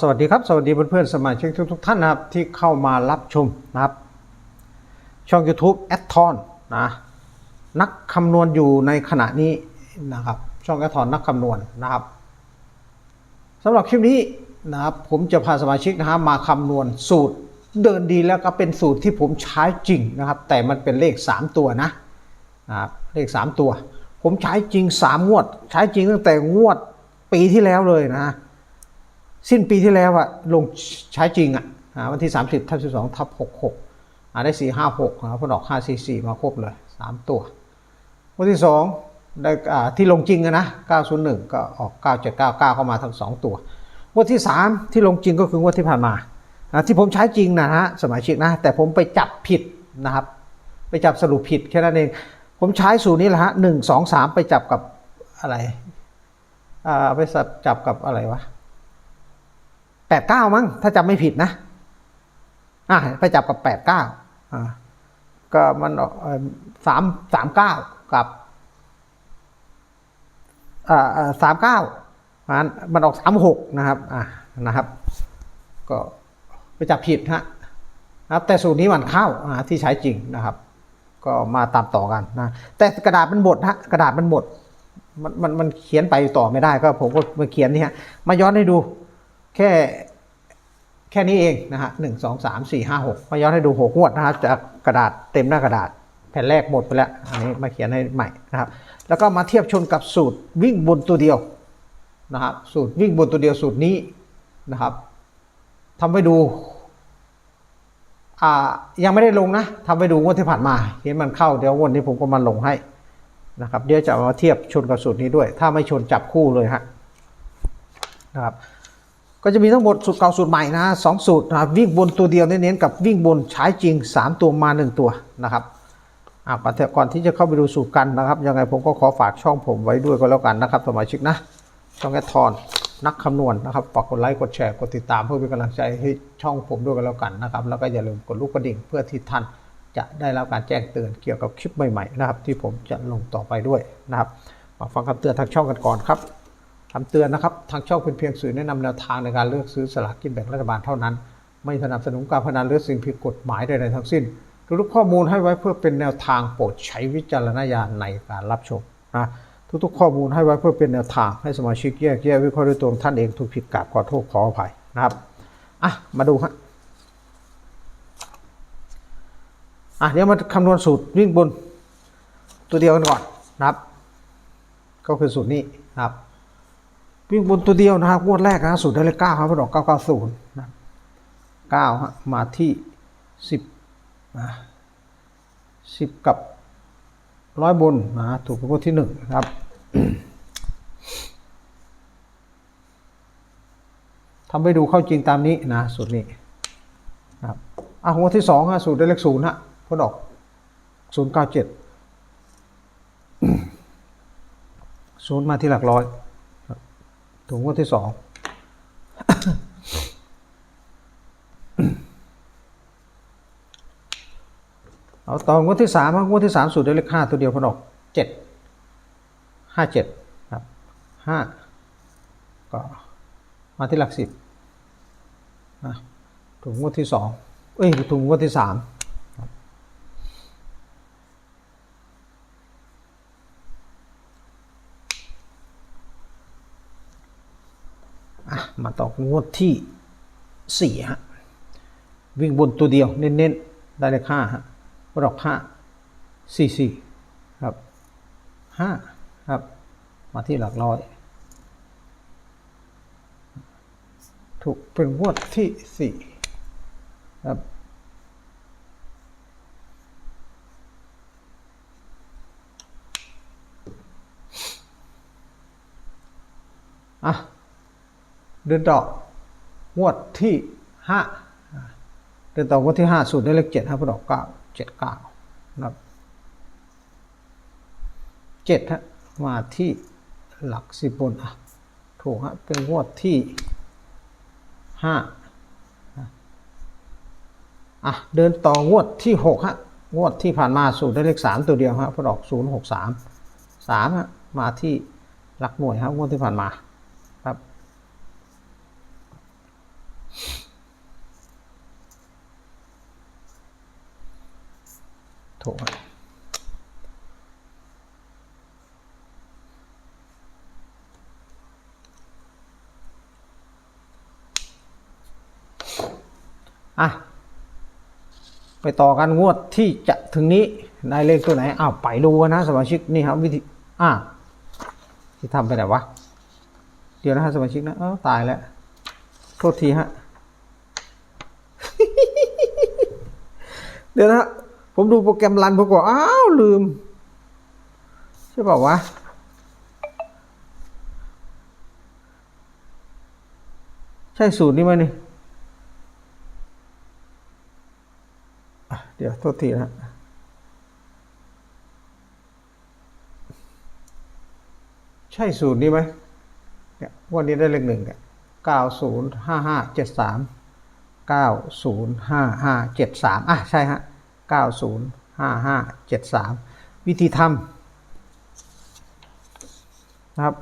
สวัสดีครับ สวัสดีเพื่อนๆสมาชิกทุกๆท่านนะครับ ที่เข้ามารับชมนะครับ ช่อง YouTube แอดทอนนะนักคำนวณอยู่ในขณะนี้นะครับ ช่องแอดทอนนักคำนวณนะครับสำหรับคลิปนี้นะครับผมจะพาสมาชิกนะฮะมาคำนวณสูตรเดินดีแล้วก็เป็นสูตรที่ผมใช้จริงนะครับ แต่มันเป็นเลข 3 ตัวนะนะครับเลข 3 ตัว ผมใช้จริง 3 งวด ใช้จริงตั้งแต่งวดปีที่แล้วเลยนะ สิ้นปีที่แล้วอะลงใช้จริงอะวันที่ 30ทับ12ทับ66อาได้ 4 5 6นะครับพอดอก 5 4 4 มาครบเลย 3 ตัว วันที่ 2 ได้อ่าที่ลงจริงอะนะ 901 ก็ออก 9799 ก็มาทั้ง 2 ตัว วันที่ 3 ที่ลงจริงก็คืองวดที่ผ่านมาอ่าที่ผมใช้จริงนะฮะสมาชิกนะ แต่ผมไปจับผิดนะครับ ไปจับสรุปผิดแค่นั้นเอง ผมใช้สูตรนี้แหละฮะหนึ่งสองสามไปจับกับอะไร อ่า ไปจับกับอะไรวะ แปดเก้ามั้งถ้าจำไม่ผิดนะ อ่าไปจับกับแปดเก้าอ่าก็มันออกสามสามเก้ากับอ่าสามเก้ามันมันออกสามหกนะครับอ่านะครับ ก็ไปจับผิดฮะนะครับ แต่สูตรนี้มันเข้าอ่าที่ใช้จริงนะครับ ก็มาตามต่อกันนะแต่กระดาษมันหมดฮะกระดาษมันหมดมันมันมันเขียนไปต่อไม่ได้ก็ผมก็มาเขียนนี่ฮะมาย้อนให้ดู แค่แค่นี้เองนะฮะหนึ่งสองสามสี่ห้าหกมาย้อนให้ดูหกงวดนะครับจากกระดาษเต็มหน้ากระดาษ แผ่นแรกหมดไปแล้วอันนี้มาเขียนให้ใหม่นะครับ แล้วก็มาเทียบชนกับสูตรวิ่งบนตัวเดียวนะครับ สูตรวิ่งบนตัวเดียวสูตรนี้นะครับทำไปดูอ่ายังไม่ได้ลงนะทำไปดูงวดที่ผ่านมา เห็นมันเข้าเดี๋ยวงวดนี้ผมก็มาลงให้นะครับ เดี๋ยวจะมาเทียบชนกับสูตรนี้ด้วย ถ้าไม่ชนจับคู่เลยฮะนะครับ ก็จะมีทั้งหมดสูตรเก่าสูตรใหม่นะสองสูตรนะวิ่งบนตัวเดียวเน้นๆกับวิ่งบนใช้จริง 3 ตัวมา 1 ตัวนะครับก่อนที่จะเข้าไปดูสูตรกันนะครับ ยังไงผมก็ขอฝากช่องผมไว้ด้วยก็แล้วกันนะครับสมาชิกนะช่องแอทอนนักคำนวณนะครับฝากกดไลค์กดแชร์กดติดตามเพื่อเป็นกำลังใจให้ช่องผมด้วยกันแล้วกันนะครับ แล้วก็อย่าลืมกดลูกกระดิ่งเพื่อที่ท่านจะได้รับการแจ้งเตือนเกี่ยวกับคลิปใหม่ๆนะครับ ที่ผมจะลงต่อไปด้วยนะครับมาฟังคำเตือนทางช่องกันก่อนครับ คำเตือนนะครับ ทางช่องเป็นเพียงสื่อแนะนำแนวทางในการเลือกซื้อสลากกินแบ่งรัฐบาลเท่านั้น ไม่สนับสนุนการพนันหรือสิ่งผิดกฎหมายใดๆทั้งสิ้น ทุกข้อมูลให้ไว้เพื่อเป็นแนวทางโปรดใช้วิจารณญาณในการรับชมนะทุกๆ ข้อมูลให้ไว้เพื่อเป็นแนวทางให้สมาชิกแยกแยะวิเคราะห์ด้วยตัวของท่านเองถูกผิดกราบขอโทษขออภัยนะครับอะมาดูฮะอะเดี๋ยวมาคำนวณสูตรวิ่งบนตัวเดียวกันก่อนนะครับ ก็คือสูตรนี้นะครับ วิ่งบนตัวเดียวนะครับงวดแรกนะสูตรได้เลขเก้าครับมันอกเก้าเก้าศูนย์นะเก้าฮะมาที่สิบนะสิบกับร้อยบนนะถูกเป็นงวดที่หนึ่งนะครับทำไปดูเข้าจริงตามนี้นะสูตรนี้นะครับอะงวดที่สองฮะสูตรได้เลขศูนย์ฮะผลออกศูนย์เก้าเจ็ดศูนย์มาที่หลักร้อย ถุงงวดที่สองเอาต่องวดที่สามงวดที่สามสูตรได้เลขห้าตัวเดียวพอดอกเจ็ดห้าเจ็ดครับห้าก็มาที่หลักสิบนะถุงงวดที่สองเอ้ยถุงงวดที่สามครับอะ มาต่องวดที่สี่ฮะวิ่งบนตัวเดียวเน้นๆ ได้เลขห้าฮะพอดอกห้าสี่สี่ครับห้าครับ มาที่หลักร้อย ถูกเป็นงวดที่สี่ครับอะ เดือนต่องวดที่ห้าเดือนต่องวดที่ห้าสูตรได้เลขเจ็ดห้าพอดอกเก้าเจ็ดเก้าครับเจ็ดฮะมาที่หลักสิบบนอะถูกฮะเป็นงวดที่ห้าอะเดินต่องวดที่หกฮะงวดที่ผ่านมาสูตรได้เลขสามตัวเดียวฮะพอดอกศูนย์หกสามสามฮะมาที่หลักหน่วยครับงวดที่ผ่านมาครับ ถูกอะ ไปต่อกันงวดที่จะถึงนี้ได้เลขตัวไหนอ้าวไปดูกันนะสมาชิกนี่ครับวิธีอะที่ทำไปไหนวะ เดี๋ยวนะฮะสมาชิกนะเออตายแล้ว โทษทีฮะ เดี๋ยวนะ ผมดูโปรแกรมรันผมก็อ้าวลืม ใช่เปล่าวะใช่สูตรนี้ไหมนี่เดี๋ยวโทษทีนะฮะใช่สูตรนี้ไหมเนี่ยวันนี้ได้เลขหนึ่งเนี่ยเก้าศูนย์ห้าห้าเจ็ดสามเก้าศูนย์ห้าห้าเจ็ดสามอะใช่ฮะ เก้าศูนย์ห้าห้าเจ็ดสามวิธีทำนะครับ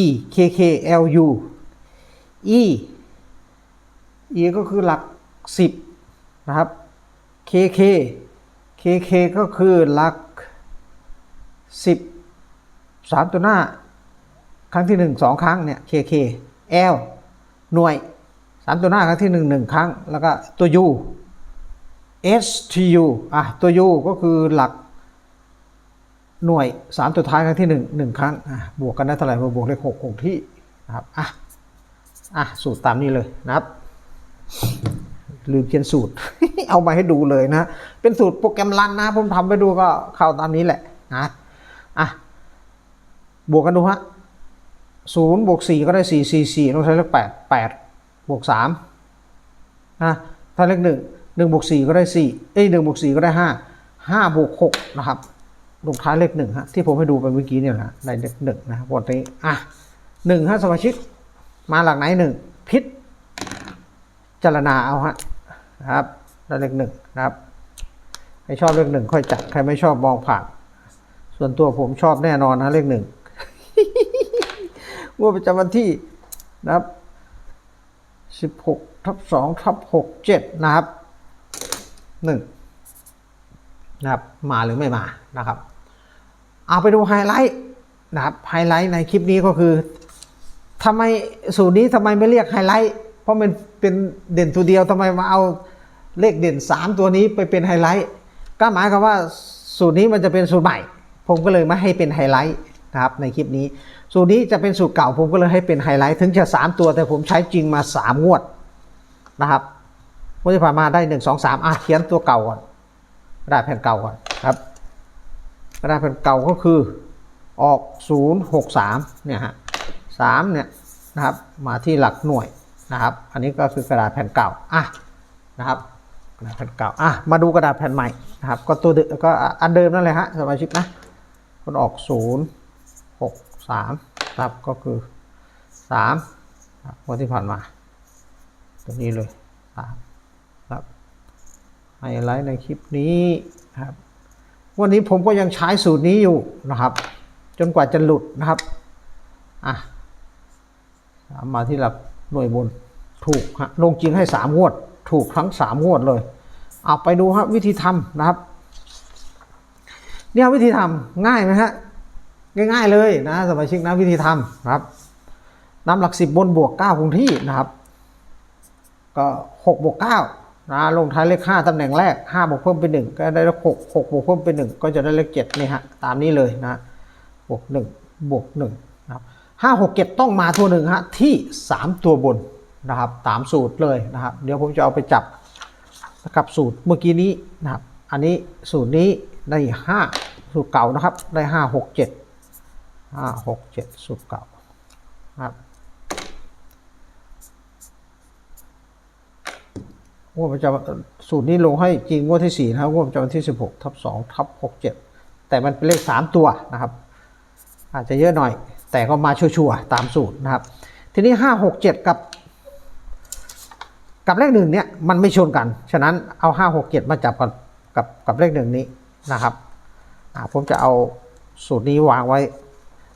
e k k l u e e ก็คือหลักสิบนะครับ k k k k ก็คือหลักสิบสามตัวหน้า ครั้งที่หนึ่งสองครั้งเนี่ย k k l หน่วยสามตัวหน้าครั้งที่หนึ่งหนึ่งครั้ง แล้วก็ตัว u s t u อะตัว u ก็คือหลักหน่วยสามตัวท้ายครั้งที่หนึ่งหนึ่งครั้งอะบวกกันได้เท่าไหร่มาบวกเลขหกคงที่นะครับอะอะสูตรตามนี้เลยนะครับลืมเขียนสูตร เอามาให้ดูเลยนะ เป็นสูตรโปรแกรมรันนะ ผมทำไปดูก็เข้าตามนี้แหละนะอะบวกกันดูฮะศูนย์บวกสี่ก็ได้สี่สี่สี่ต้องใช้เลขแปดแปดบวกสามนะถ้าเลขหนึ่ง หนึ่งบวกสี่ก็ได้สี่เอ้ยหนึ่งบวกสี่ก็ได้ห้าห้าบวกหกนะครับลงท้ายเลขหนึ่งฮะที่ผมให้ดูไปเมื่อกี้เนี่ยนะได้เลขหนึ่งนะวันนี้อะหนึ่งฮะสมาชิก มาหลักไหนหนึ่งพิษจารณาเอาฮะนะครับได้เลขหนึ่งนะครับใครชอบเลขหนึ่งค่อยจัดใครไม่ชอบมองผ่านส่วนตัวผมชอบแน่นอนนะเลขหนึ่งงวดประจำวันที่นะครับสิบหกทับสองทับหกเจ็ดนะครับ หนึ่งนะครับมาหรือไม่มานะครับ เอาไปดูไฮไลท์นะครับไฮไลท์ในคลิปนี้ก็คือทำไมสูตรนี้ทำไมไม่เรียกไฮไลท์เพราะมันเป็นเด่นตัวเดียวทำไมมาเอาเลขเด่น 3 ตัวนี้ไปเป็นไฮไลท์ก็หมายความว่าสูตรนี้มันจะเป็นสูตรใหม่ ผมก็เลยไม่ให้เป็นไฮไลท์นะครับในคลิปนี้ สูตรนี้จะเป็นสูตรเก่าผมก็เลยให้เป็นไฮไลท์ถึงจะ 3 ตัวแต่ผมใช้จริงมา 3 งวดนะครับ วดที่ผ่านมาได้1 2 3อะเขียนตัวเก่าก่อนกระดาษแผ่นเก่าก่อนครับกระดาษแผ่นเก่าก็คือออก 063 เนี่ยฮะสามเนี่ยนะครับมาที่หลักหน่วยนะครับ อันนี้ก็คือกระดาษแผ่นเก่าอะนะครับกระดาษแผ่นเก่าอะมาดูกระดาษแผ่นใหม่นะครับ ก็ตัวเดิมก็อันเดิมนั่นเลยฮะสมาชิกนะคนออกศูนย์หกสามครับก็คือสามวันที่ผ่านมา ตัวนี้เลยสาม ไฮไลท์ในคลิปนี้ครับ วันนี้ผมก็ยังใช้สูตรนี้อยู่นะครับ จนกว่าจะหลุดนะครับอะมาที่หลักหน่วยบนถูกฮะลงจริงให้สามงวด ถูกทั้งสามงวดเลยเอาไปดูครับวิธีทำนะครับ เนี่ยวิธีทำง่ายไหมฮะง่ายๆเลยนะสมาชิกนะวิธีทำนะครับนำหลักสิบบนบวกเก้าคงที่นะครับ ก็หกบวกเก้า นะลงท้ายเลขห้าตำแหน่งแรกห้าบวกเพิ่มเป็นหนึ่งก็ได้เลขหกหกบวกเพิ่มเป็นหนึ่งก็จะได้เลขเจ็ดนี่ฮะตามนี้เลยนะบวกหนึ่งบวกหนึ่งนะครับห้าหกเจ็ดต้องมาตัวหนึ่งฮะที่สามตัวบนนะครับตามสูตรเลยนะครับ เดี๋ยวผมจะเอาไปจับกับสูตรเมื่อกี้นี้นะครับ อันนี้สูตรนี้ได้ห้าสูตรเก่านะครับ ได้ห้าหกเจ็ดห้าหกเจ็ดสูตรเก่านะครับ งวดประจำสูตรนี้ลงให้จริงงวดที่สี่นะครับงวดประจำวันที่สิบหกทับสองทับหกเจ็ดแต่มันเป็นเลขสามตัวนะครับ อาจจะเยอะหน่อย แต่ก็มาชัวร์ๆตามสูตรนะครับ ทีนี้ห้าหกเจ็ดกับ กับเลขหนึ่งเนี่ยมันไม่ชนกัน ฉะนั้นเอาห้าหกเจ็ดมาจับกับกับกับเลขหนึ่งนี้นะครับผมจะเอาสูตรนี้วางไว้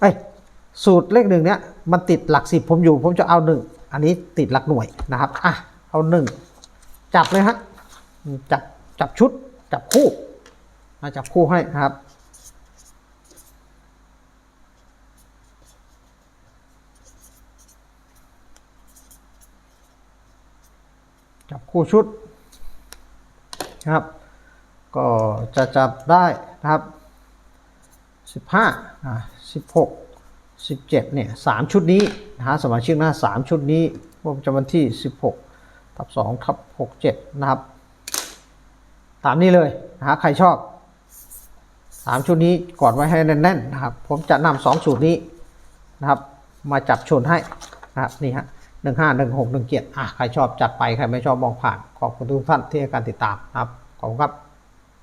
เอ้สูตรเลขหนึ่งเนี่ยมันติดหลักสิบผมอยู่ ผมจะเอาหนึ่งอันนี้ติดหลักหน่วยนะครับอะเอาหนึ่ง จับเลยฮะจับจับชุด จับคู่มาจับคู่ให้ครับจับคู่ชุดนะครับ ก็จะจับได้นะครับ 15อ่า16 17เนี่ย3ชุดนี้นะฮะสมาชิกหน้า3ชุดนี้ประจำวันที่ 16 ทับ2ทับ67 นะครับ ตามนี้เลยนะฮะใครชอบ 3 ชุดนี้กอดไว้ให้แน่นๆนะครับ ผมจะนำ2สูตรนี้นะครับ มาจับชนให้นะครับนี่ฮะหนึ่งห้าหนึ่งหกหนึ่งเจ็ดอะใครชอบจัดไป ใครไม่ชอบมองผ่าน ขอบคุณทุกท่านที่ให้การติดตามนะครับ ขอบคุณครับ